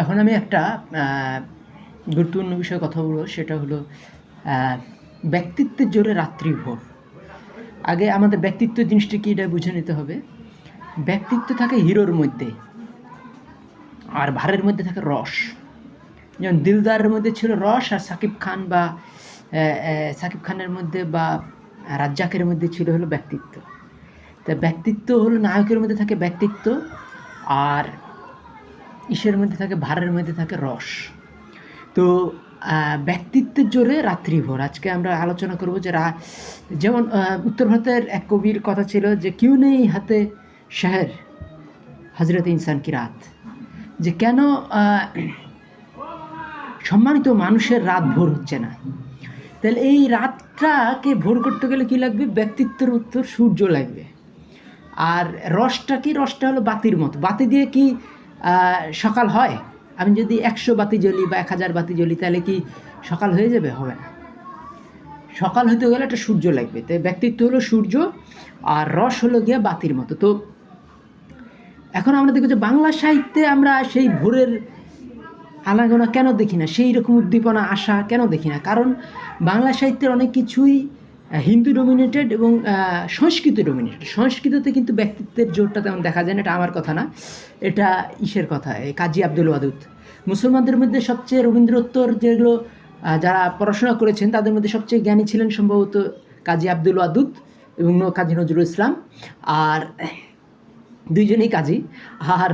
এখন আমি একটা গুরুত্বপূর্ণ বিষয়ে কথা বলব, সেটা হলো ব্যক্তিত্বের জোরে রাত্রি ভোর। আগে আমাদের ব্যক্তিত্ব জিনিসটা কি, এটা বুঝে নিতে হবে। ব্যক্তিত্ব থাকে হিরোর মধ্যে, আর ভারের মধ্যে থাকে রস। যেমন দিলদারের মধ্যে ছিল রস, আর সাকিব খান বা সাকিব খানের মধ্যে বা রাজ্জাকের মধ্যে ছিল হলো ব্যক্তিত্ব। তা ব্যক্তিত্ব হলো নায়কের মধ্যে থাকে ব্যক্তিত্ব, আর ইসের মধ্যে থাকে, ভারের মধ্যে থাকে রস। তো ব্যক্তিত্বের জোরে রাত্রিভোর আজকে আমরা আলোচনা করব যে রা, যেমন উত্তর ভারতের এক কবির কথা ছিল যে, কেউ নেই হাতে শহর হজরত ইনসান কি রাত? যে কেন সম্মানিত মানুষের রাত ভোর হচ্ছে না? তাহলে এই রাতটাকে ভোর করতে গেলে কি লাগবে? ব্যক্তিত্বের উত্তর সূর্য লাগবে। আর রসটা কি? রসটা হলো বাতির মতো। বাতি দিয়ে কি সকাল হয়। আমি যদি একশো বাতি জ্বলি বা এক হাজার বাতি জ্বলি, তাহলে কি সকাল হয়ে যাবে? হবে না। সকাল হতে গেলে একটা সূর্য লাগবে। তাই ব্যক্তিত্ব হলো সূর্য, আর রস হলো গিয়ে বাতির মতো। তো এখন আমরা দেখি যে বাংলা সাহিত্যে আমরা সেই ভোরের আনাগোনা কেন দেখি না? সেই রকম উদ্দীপনা, আশা কেন দেখি না? কারণ বাংলা সাহিত্যের অনেক কিছুই হিন্দু ডোমিনেটেড এবং সংস্কৃত ডোমিনেটেড সংস্কৃততে কিন্তু ব্যক্তিত্বের জোরটা তেমন দেখা যায় না, এটা আমার কথা না। এটা ইসের কথা কাজী আব্দুল ওয়াদুদ। মুসলমানদের মধ্যে সবচেয়ে রবীন্দ্রোত্তর যেগুলো যারা পড়াশোনা করেছেন, তাদের মধ্যে সবচেয়ে জ্ঞানী ছিলেন সম্ভবত কাজী আব্দুল ওয়াদুদ এবং কাজী নজরুল ইসলাম। আর দুইজনেই কাজী। আর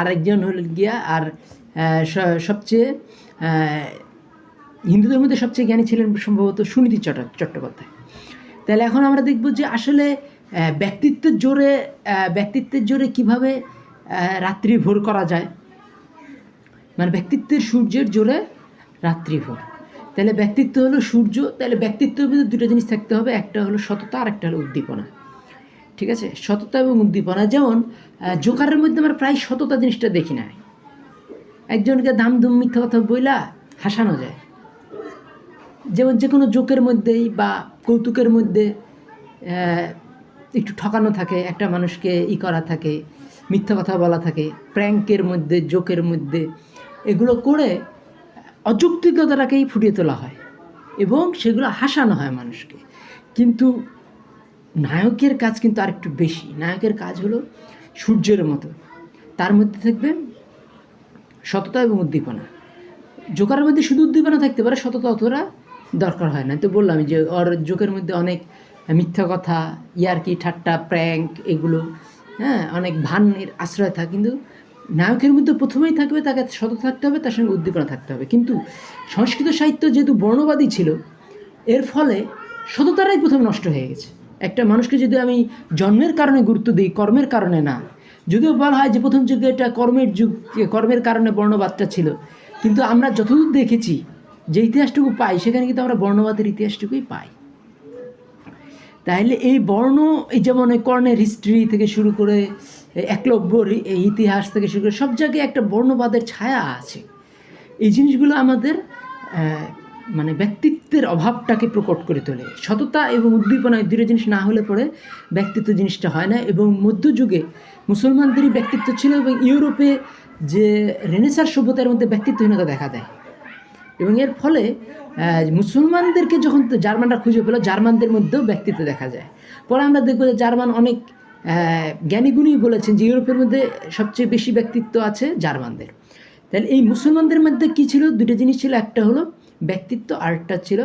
আরেকজন হলেন গিয়া, আর সবচেয়ে হিন্দুদের মধ্যে সবচেয়ে জ্ঞানী ছিলেন সম্ভবত সুনীতি চট্ট, চট্টোপাধ্যায়। তাহলে এখন আমরা দেখব যে আসলে ব্যক্তিত্বের জোরে ব্যক্তিত্বের জোরে কীভাবে রাত্রি ভোর করা যায়? মানে ব্যক্তিত্বের সূর্যের জোরে রাত্রি ভোর। তাহলে ব্যক্তিত্ব হলো সূর্য, তাহলে ব্যক্তিত্বের মধ্যে দুটো জিনিস থাকতে হবে, একটা হলো সততা আর একটা হলো উদ্দীপনা। ঠিক আছে? সততা এবং উদ্দীপনা, যেমন জোকারের মধ্যে আমরা প্রায় সততা জিনিসটা দেখি না একজনকে দাম দুম মিথ্যা কথা বইলা হাসানো যায়। যেমন যে কোনো জোকের মধ্যেই বা কৌতুকের মধ্যে একটু ঠকানো থাকে, একটা মানুষকে ই করা থাকে, মিথ্যা কথা বলা থাকে, প্র্যাঙ্কের মধ্যে, জোকের মধ্যে, এগুলো করে অযৌক্তিকতাটাকেই ফুটিয়ে তোলা হয় এবং সেগুলো হাসানো হয় মানুষকে। কিন্তু নায়কের কাজ কিন্তু আরেকটু বেশি। নায়কের কাজ হলো সূর্যের মতো। তার মধ্যে থাকবে সততা এবং উদ্দীপনা। জোকারের মধ্যে শুধু উদ্দীপনা থাকতে পারে, সততা অতটা দরকার হয় না। তো বললাম যে, ওর জোকের মধ্যে অনেক মিথ্যা কথা, ইয়ারকি, ঠাট্টা, প্র্যাঙ্ক এগুলো হ্যাঁ অনেক ভানের আশ্রয় থাকে। কিন্তু নায়কের মধ্যে প্রথমেই থাকবে, তাকে সততা থাকতে হবে, তার সঙ্গে উদ্দীপনা থাকতে হবে। কিন্তু সংস্কৃত সাহিত্য যেহেতু বর্ণবাদী ছিল, এর ফলে সততারাই প্রথম নষ্ট হয়ে গেছে। একটা মানুষকে যদি আমি জন্মের কারণে গুরুত্ব দিই, কর্মের কারণে না, যদিও বলা হয় যে প্রথম যুগে এটা কর্মের যুগ, কর্মের কারণে বর্ণবাদটা ছিল, কিন্তু আমরা যতদূর দেখেছি যে ইতিহাসটুকু পাই, সেখানে কিন্তু আমরা বর্ণবাদের ইতিহাসটুকুই পাই। তাহলে এই বর্ণ, এই যেমন ওই কর্ণের হিস্ট্রি থেকে শুরু করে, এই একলব্যর ইতিহাস থেকে শুরু করে, সব জায়গায় একটা বর্ণবাদের ছায়া আছে। এই জিনিসগুলো আমাদের মানে ব্যক্তিত্বের অভাবটাকে প্রকট করে তোলে। সততা এবং উদ্দীপনা এই দুটো জিনিস না হলে পরে ব্যক্তিত্ব জিনিসটা হয় না এবং মধ্যযুগে মুসলমানদেরই ব্যক্তিত্ব ছিল এবং ইউরোপে যে রেনেসার সভ্যতার মধ্যে ব্যক্তিত্বহীনতা দেখা দেয়। এবং এর ফলে মুসলমানদেরকে যখন জার্মানরা খুঁজে পেল, জার্মানদের মধ্যেও ব্যক্তিত্ব দেখা যায়। পরে আমরা দেখব যে জার্মান অনেক জ্ঞানীগুণী বলেছেন যে ইউরোপের মধ্যে সবচেয়ে বেশি ব্যক্তিত্ব আছে জার্মানদের। তাহলে এই মুসলমানদের মধ্যে কী ছিল? দুটো জিনিস ছিল। একটা হলো ব্যক্তিত্ব, আরেকটা ছিল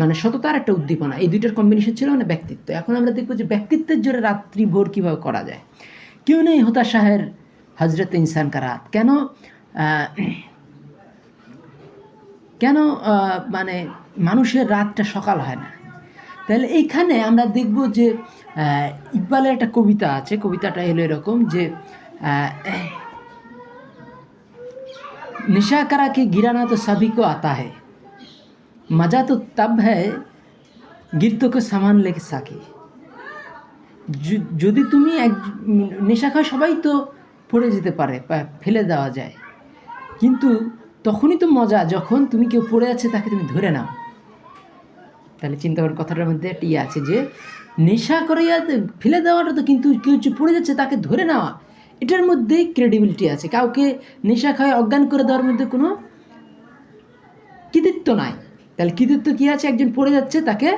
মানে সততা আর একটা উদ্দীপনা। এই দুইটার কম্বিনেশন ছিল মানে ব্যক্তিত্ব। এখন আমরা দেখব যে ব্যক্তিত্বের জোরে রাত্রি ভোর কীভাবে করা যায়। কেউ নেই হোতা শাহের হজরত ইনসান কারাত কেন কেন আহ, মানে মানুষের রাতটা সকাল হয় না তাহলে এইখানে আমরা দেখব যে আহ, ইকবালের একটা কবিতা আছে কবিতাটা হলো এরকম যে আহ, निशा करा के गिराना तो सभी को आता है मज़ा तो तब है गिरतो को सामान लेके साकी য- যদি তুমি এক উম, নেশা খাও সবাই তো পড়ে যেতে পারে বা ফেলে দেওয়া যায় কিন্তু তখনই তো মজা, যখন তুমি কেউ পড়ে আছে তাকে তুমি ধরে নাও। তাহলে চিন্তা করার কথাটার মধ্যে একটা ইয়ে আছে যে, নেশা করে ফেলে দেওয়াটা তো কিন্তু কেউ পড়ে যাচ্ছে তাকে ধরে নেওয়া, এটার মধ্যেই ক্রেডিবিলিটি আছে। কাউকে নেশা খাওয়ায় অজ্ঞান করে দেওয়ার মধ্যে কোনো কৃতিত্ব নাই। তাহলে কৃতিত্ব কী আছে? একজন পড়ে যাচ্ছে তাকে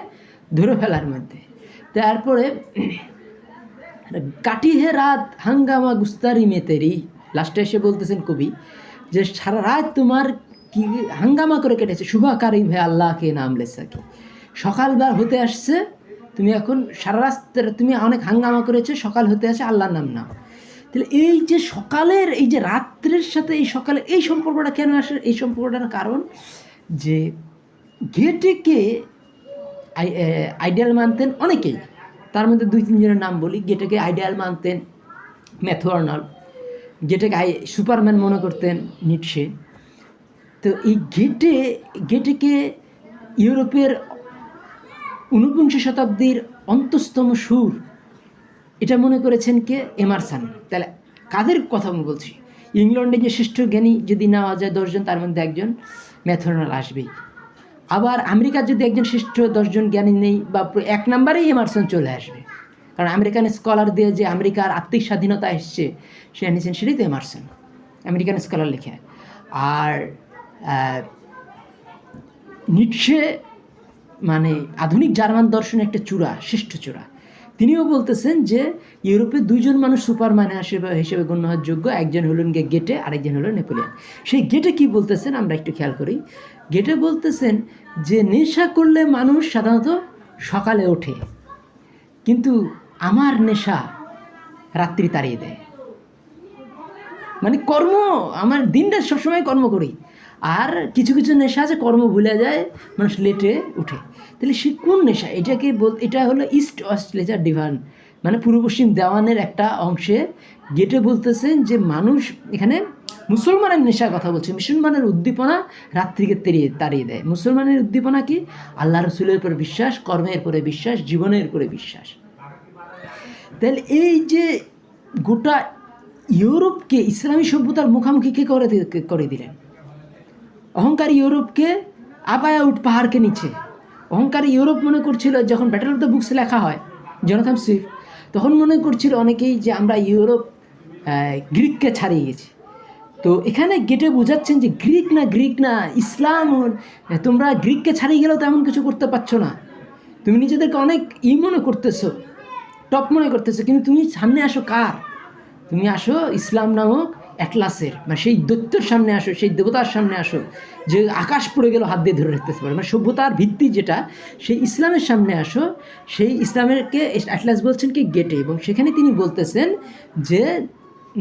ধরে ফেলার মধ্যে। তারপরে কাটি হে রাত হাঙ্গামা গুস্তারি মেতেরি লাস্টে এসে বলতেছেন কবি যে সারা রাত তোমার কি হাঙ্গামা করে কেটেছে? শুভাকারী ভাই আল্লাহকে নাম লেসাকি সকালবার হতে আসছে, তুমি এখন সারা রাস্তার তুমি অনেক হাঙ্গামা করেছ, সকাল হতে আসে আল্লাহর নাম নাও। তাহলে এই যে সকালের, এই যে রাত্রের সাথে এই সকালে এই সম্পর্কটা কেন আসে? এই সম্পর্কটার কারণ যে গেটেকে আইডিয়াল মানতেন অনেকেই। তার মধ্যে দুই তিনজনের নাম বলি। গেটেকে আইডিয়াল মানতেন ম্যাথু গেটেকে আই সুপারম্যান মনে করতেন নিটসে। তো এই গেটে গেটেকে ইউরোপের ঊনবিংশ শতাব্দীর অন্তস্তম সুর, এটা মনে করেছেন কে? এমারসান। তাহলে কাদের কথা আমি বলছি? ইংল্যান্ডে যে শ্রেষ্ঠ জ্ঞানী যদি নেওয়া যায় দশজন, তার মধ্যে একজন ম্যাথরনাল আসবেই। আবার আমেরিকার যদি একজন শ্রেষ্ঠ দশজন জ্ঞানী নেই, বা এক নম্বরেই এমারসন চলে আসবে। কারণ আমেরিকান স্কলার দিয়ে যে আমেরিকার আত্মিক স্বাধীনতা এসছে, সে এনেছেন সেটাই তো এমারসন আমেরিকান স্কলার লেখা। আর নিটসে মানে আধুনিক জার্মান দর্শনের একটা চূড়া শ্রেষ্ঠ চূড়া। তিনিও বলতেছেন যে, ইউরোপে দুইজন মানুষ সুপারম্যান হিসেবে হিসেবে গণ্য হওয়ার যোগ্য, একজন হলেন গিয়ে গেটে, আরেকজন হলো নেপোলিয়ান। সেই গেটে কি বলতেছেন আমরা একটু খেয়াল করি। গেটে বলতেছেন যে, নেশা করলে মানুষ সাধারণত সকালে ওঠে। কিন্তু আমার নেশা রাত্রি তাড়িয়ে দেয়। মানে কর্ম, আমার দিনটা সবসময় কর্ম করি। আর কিছু কিছু নেশা আছে, কর্ম ভুলে যায়, মানুষ লেটে উঠে। তাহলে সে কোন নেশা? এটাকে বল এটা হলো ইস্ট অস্ট্রেলিয়ার ডিভান। মানে পূর্ব পশ্চিম দেওয়ানের একটা অংশে গেটে বলতেছেন যে মানুষ এখানে মুসলমানের নেশার কথা বলছে। মুসলমানের উদ্দীপনা রাত্রিকে তেড়িয়ে তাড়িয়ে দেয়। মুসলমানের উদ্দীপনা কি? আল্লাহ রসুলের উপরে বিশ্বাস, কর্মের উপরে বিশ্বাস, জীবনের উপরে বিশ্বাস। তাহলে এই যে গোটা ইউরোপকে ইসলামী সভ্যতার মুখামুখি কে করে করে দিলেন? অহংকারী ইউরোপকে আপায়া উঠ পাহাড়কে নিচে। অহংকারী ইউরোপ মনে করছিল, যখন ব্যাটেল অফ দ্য বুকস লেখা হয় জনথাম সুইফট তখন মনে করছিল অনেকেই যে আমরা ইউরোপ গ্রিককে ছাড়িয়ে গেছি। তো এখানে গেটে বোঝাচ্ছেন যে গ্রিক না গ্রিক না, ইসলাম তোমরা গ্রিককে ছাড়িয়ে গেলেও তেমন কিছু করতে পারছ না। তুমি নিজেদেরকে অনেক ই মনে করতেছো। টপ মনে করতেছো, কিন্তু তুমি সামনে আসো কার? তুমি আসো ইসলাম নামক অ্যাটলাসের মানে সেই দৈত্যর সামনে আসো, সেই দেবতার সামনে আসো, যে আকাশ পড়ে গেল, হাত দিয়ে ধরে রাখতে পারে মানে সভ্যতার ভিত্তি যেটা, সেই ইসলামের সামনে আসো, সেই ইসলামেরকে অ্যাটলাস বলছেন কি গেটে, এবং সেখানে তিনি বলতেছেন যে,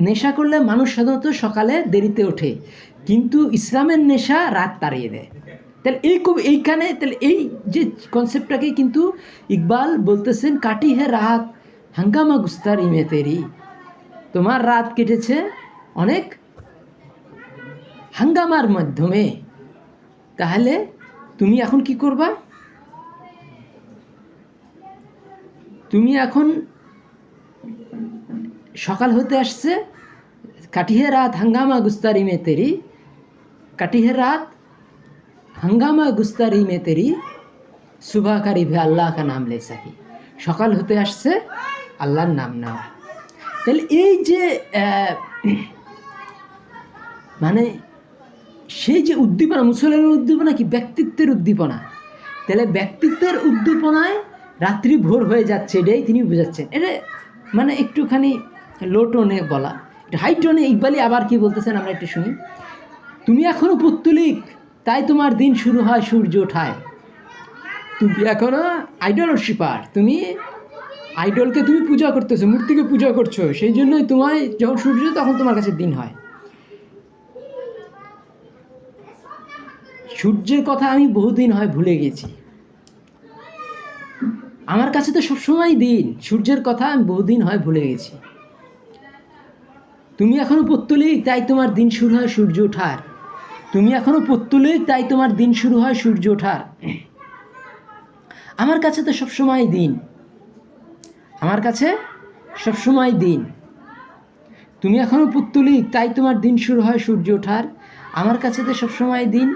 নেশা করলে মানুষ সাধারণত সকালে দেরিতে ওঠে, কিন্তু ইসলামের নেশা রাত তাড়িয়ে দেয়। তাহলে এই কবি, এইখানে, তাহলে এই যে কনসেপ্টটাকে কিন্তু ইকবাল বলতেছেন কাটি হে রাত হাঙ্গামা গুস্তার ইমেতেরি তোমার রাত কেটেছে অনেক হাঙ্গামার মাধ্যমে। তাহলে তুমি এখন কি করবা? তুমি এখন সকাল হতে আসছে, কাটিহে রাত হাঙ্গামা গুস্তারি মে তেরি, কাটিহে রাত হাঙ্গামা গুস্তারি মে তেরি সুবাহকারী ভে আল্লাহ কা নাম লে সাকি সকাল হতে আসছে আল্লাহর নাম নাও। তাহলে এই যে মানে সেই যে উদ্দীপনা মুসলমানের উদ্দীপনা কি ব্যক্তিত্বের উদ্দীপনা? তাহলে ব্যক্তিত্বের উদ্দীপনায় রাত্রি ভোর হয়ে যাচ্ছে, এটাই তিনি বোঝাচ্ছেন। এটা মানে একটুখানি লো টোনে বলা। এটা হাই ইকবালি আবার কি বলতেছেন আমরা একটু শুনি। তুমি এখনও পুত্তলিক, তাই তোমার দিন শুরু হয় সূর্য ওঠায়। তুমি এখনও আইডল শিপার তুমি আইডলকে তুমি পূজা করতেছো, মূর্তিকে পূজা করছ, সেই জন্যই তোমায় যখন সূর্য তখন তোমার কাছে দিন হয়। সূর্যের কথা আমি বহুদিন হয় ভুলে গেছি। আমার কাছে তো সবসময় দিন, সূর্যের কথা আমি বহুদিন হয় ভুলে গেছি। তুমি এখনও পত্তলিক, তাই তোমার দিন শুরু হয় সূর্য ওঠার। তুমি এখনও পত্তলিক, তাই তোমার দিন শুরু হয় সূর্য ওঠার। আমার কাছে তো সবসময় দিন। আমার কাছে সবসময় দিন। তুমি এখনও পুত্তলিক তাই তোমার দিন শুরু হয় সূর্য ওঠার। আমার কাছে তো সবসময় দিন।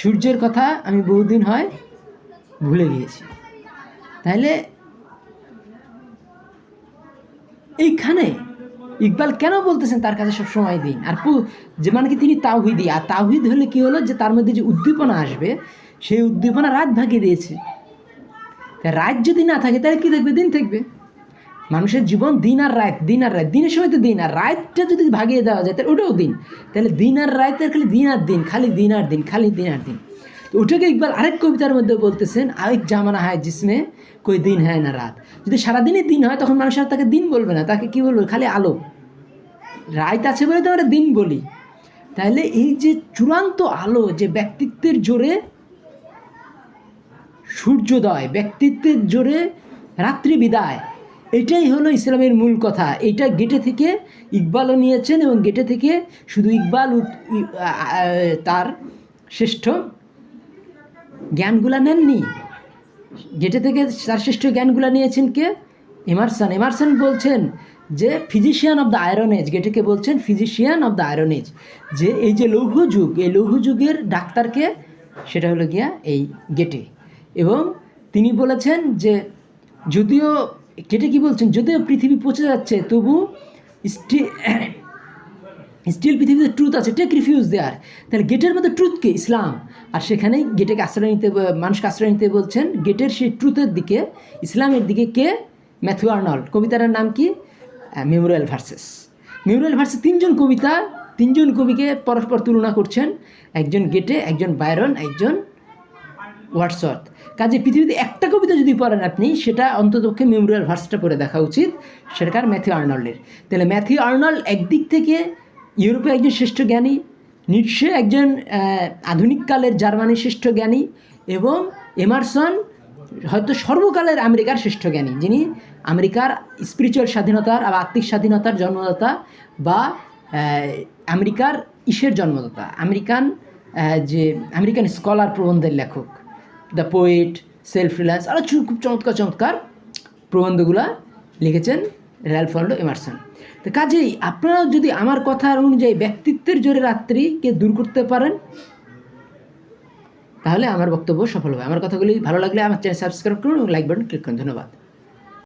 সূর্যের কথা আমি বহুদিন হয় ভুলে গিয়েছি। তাহলে এইখানে ইকবাল কেন বলতেছেন তার কাছে সব সময় দিন? আর যে মানে কি তিনি তাওহিদি? আর তাওহিদ হলে কি হলো যে তার মধ্যে যে উদ্দীপনা আসবে, সেই উদ্দীপনা রাত ভাগিয়ে দিয়েছে। রাত যদি না থাকে, তাহলে কী থাকবে দিন থাকবে। মানুষের জীবন দিন আর রাত, দিন আর রাত। দিনের সময় তো দিন আর রাতটা যদি ভাগিয়ে দেওয়া যায়, তাহলে ওটাও দিন। তাহলে দিন আর রাতের খালি দিন আর দিন, খালি দিন আর দিন, খালি দিন আর দিন। তো ওটাকে ইকবাল আরেক কবিতার মধ্যে বলতেছেন, আরেক জামানা হয় জিসমে, কই দিন হয় না রাত। যদি সারাদিনই দিন হয়, তখন মানুষ আর তাকে দিন বলবে না, তাকে কি বলবে? খালি আলো। রাত আছে বলে তো আমরা দিন বলি। তাহলে এই যে চূড়ান্ত আলো, যে ব্যক্তিত্বের জোরে সূর্যোদয়, ব্যক্তিত্বের জোরে রাত্রি বিদায় এটাই হলো ইসলামের মূল কথা। এটা গেটে থেকে ইকবালও নিয়েছেন এবং গেটে থেকে শুধু ইকবাল তার শ্রেষ্ঠ জ্ঞানগুলা নেননি। গেটে থেকে তার শ্রেষ্ঠ জ্ঞানগুলা নিয়েছেন কে? এমারসন এমারসন বলছেন যে physician of the Iron Age গেটেকে বলছেন? Physician of the Iron Age যে, এই যে লৌহ যুগ, এই লৌহ যুগের ডাক্তারকে সেটা হলো গিয়া এই গেটে এবং তিনি বলেছেন যে, যদিও গেটে কি বলছেন? যদিও পৃথিবী পচে যাচ্ছে, তবু স্টি স্টিল পৃথিবীতে ট্রুথ আছে। টেক রিফিউজ দেয়ার তাহলে গেটের মধ্যে ট্রুথ ট্রুথকে ইসলাম আর সেখানেই গেটেকে আশ্রয় নিতে, মানুষকে আশ্রয় নিতে বলছেন। গেটের সেই ট্রুথের দিকে, ইসলামের দিকে কে? ম্যাথিউ আর্নল্ড কবিতাটার নাম কি? মেমোরিয়াল ভার্সেস মেমোরিয়াল ভার্সেস তিনজন কবিতা, তিনজন কবিকে পরস্পর তুলনা করছেন। একজন গেটে একজন বায়রন একজন ওয়াটসঅর্থ কাজে পৃথিবীতে একটা কবিতা যদি পড়েন আপনি, সেটা অন্ততপক্ষে মেমোরিয়াল ভার্সটা পড়ে দেখা উচিত। সেটাকার ম্যাথিউ আর্নল্ডের। তাহলে ম্যাথিউ আর্নল্ড একদিক থেকে ইউরোপে একজন শ্রেষ্ঠ জ্ঞানী নিশ্চয় একজন আধুনিককালের জার্মানির শ্রেষ্ঠ জ্ঞানী এবং এমারসন হয়তো সর্বকালের আমেরিকার শ্রেষ্ঠ জ্ঞানী, যিনি আমেরিকার স্পিরিচুয়াল স্বাধীনতার বা আত্মিক স্বাধীনতার জন্মদাতা বা আমেরিকার ইসের জন্মদাতা, আমেরিকান যে আমেরিকান স্কলার প্রবন্ধের লেখক। দ্য পোয়েট সেলফ রিলায়েন্স আরও খুব চমৎকার চমৎকার প্রবন্ধগুলো লিখেছেন র্যালফার্ডো এমারসন তো কাজেই আপনারা যদি আমার কথার অনুযায়ী ব্যক্তিত্বের জোরে রাত্রিকে দূর করতে পারেন, তাহলে আমার বক্তব্য সফল হবে। আমার কথাগুলি ভালো লাগলে আমার চ্যানেল সাবস্ক্রাইব করুন এবং লাইক বাটন ক্লিক করুন। ধন্যবাদ।